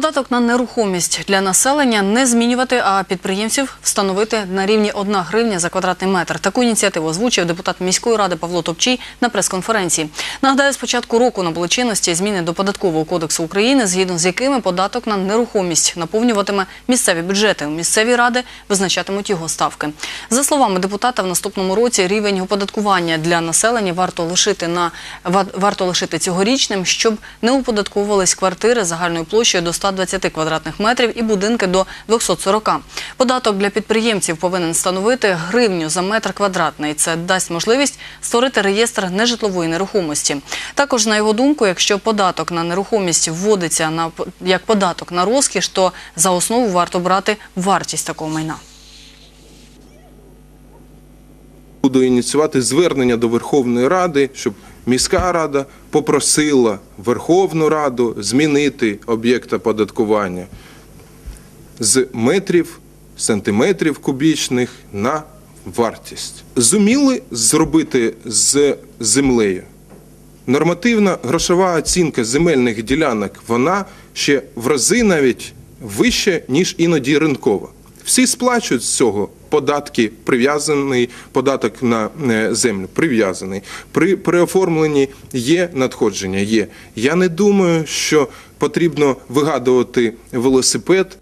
Податок на нерухомість для населення не змінювати, а підприємців встановити на рівні 1 гривня за квадратний метр. Таку ініціативу озвучив депутат міської ради Павло Топчій на прес-конференції. Нагадаю, з початку року набули чинності зміни до податкового кодексу України, згідно з якими податок на нерухомість наповнюватиме місцеві бюджети. Місцеві ради визначатимуть його ставки. За словами депутата, в наступному році рівень оподаткування для населення варто лишити на ва- варто лишити цьогорічним, щоб не оподатковувались квартири загальною площею до 120 квадратних метрів і будинки до 240. Податок для підприємців повинен становити гривню за метр квадратний. Це дасть можливість створити реєстр нежитлової нерухомості. Також на його думку, якщо податок на нерухомість вводиться як податок на розкіш, то за основу варто брати вартість такого майна. Буду ініціювати звернення до Верховної Ради, щоб міська рада попросила Верховну Раду змінити об'єкт оподаткування з метрів, сантиметрів кубічних на вартість. Зуміли зробити з землею. Нормативна грошова оцінка земельних ділянок, вона ще в рази навіть вища, ніж іноді ринкова. Всі сплачують з цього податки, прив'язаний податок на е, землю, прив'язаний. При, при оформленні є надходження, є. Я не думаю, що потрібно вигадувати велосипед